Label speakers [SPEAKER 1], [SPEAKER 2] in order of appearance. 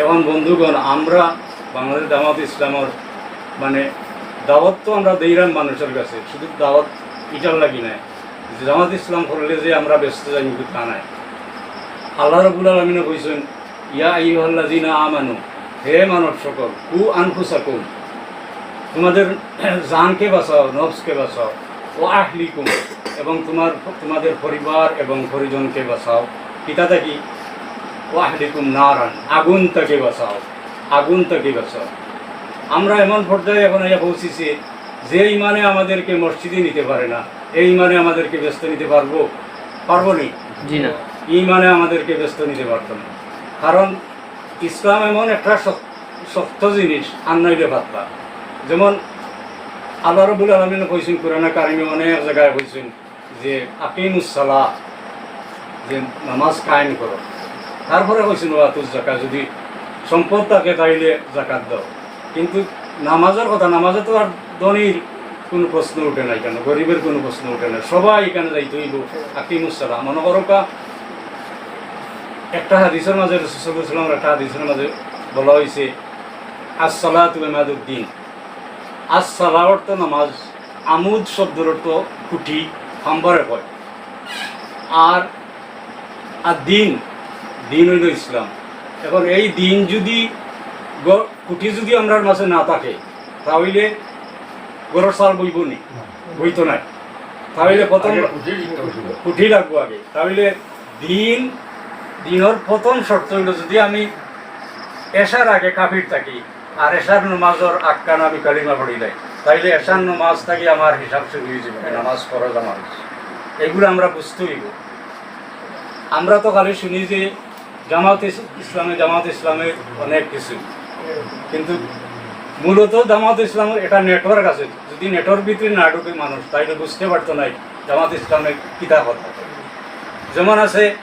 [SPEAKER 1] এখন বন্ধুগণ, আমরা বাংলাদেশ দাওয়াত ইসলামর মানে দাওয়াত তো আমরা দিইরাম মানুষের কাছে, শুধু দাওয়াত ইটার লাগি নাই। জামাত ইসলাম করলে যে আমরা ব্যস্ত যাই কিন্তু তা নাই। আল্লাহ রবুল আলমিনে কইছেন, ইয়া ইহল্লাজিনা আমানু, হে মানব সকল, কু আনফুসাকুম, তোমাদের জানকে বাঁচাও নফসকে বাঁচাও, ও আহলিকুম, এবং তোমার, তোমাদের পরিবার এবং পরিজনকে বাঁচাও। পিতা কি ও আহলিকুম নারান আগুন থেকে বাঁচাও আগুন থেকে বাঁচাও আমরা এমন পর্যায়ে এখন এসে পৌঁছেছি যে ইমানে আমাদেরকে মসজিদে নিতে পারে না এই ইমানে আমাদেরকে ব্যস্ত নিতে পারব? পারব নি?
[SPEAKER 2] জি না।
[SPEAKER 1] ইমানে আমাদেরকে ব্যস্ত নিতে পারতো না। কারণ ইসলাম এমন একটা শক- শক্ত জিনিস আর নইলে পাতলা। যেমন আল্লাহ রবুল আলমিন কইছেন কোরআনে কারিমে অনেক জায়গায় কইছেন যে আকিমুসালা যে নামাজ কায়েম করো। তারপরে কইছেন ওয়াতুজ জাকা যদি সম্পদ থাকে তাইলে জাকাত দাও। কিন্তু নামাজের কথা, নামাজে তো আর ধনীর কোনো প্রশ্ন উঠে নাই কেন? গরিবের কোনো প্রশ্ন উঠে না সবাই এখানে যাইতে হইব। আকিমুসালা মনে করো কা, একটা হাদিসের মাঝে রসুলামের একটা হাদিসের মাঝে বলা হয়েছে আসসালা তুমি মাদুদ্দিন আসসালা অর্থ নামাজ, আমুদ শব্দের অর্থ কুটি খাম্বারে কয় আর আর দিন দিন হইল ইসলাম। এখন এই দিন যদি কুটি যদি আমরা মাঝে না থাকে তাহলে গরর সাল বইব নি? বইতো নাই। তাহলে প্রথম কুঠি লাগবো আগে। তাহলে দিন দিনের প্রথম শর্ত হইল যদি আমি এশার আগে কাফির থাকি আর এশার নমাজর আক্কান আমি কালিমা পড়ি দেয় তাইলে এশার নমাজ থাকি আমার হিসাব শুরু হয়ে যাবে নামাজ ফরজ আমার এগুলো আমরা বুঝতে হইব। আমরা তো খালি শুনি যে জামাত ইস- ইসলামে জামাত ইসলামের অনেক কিছু। কিন্তু মূলত জামাত ইসলামের এটা নেটওয়ার্ক আছে। যদি নেটওয়ার্ক ভিতরে না ঢুকে মানুষ, তাইলে বুঝতে পারতো নাই জামাত ইসলামের কিতাব যেমন আছে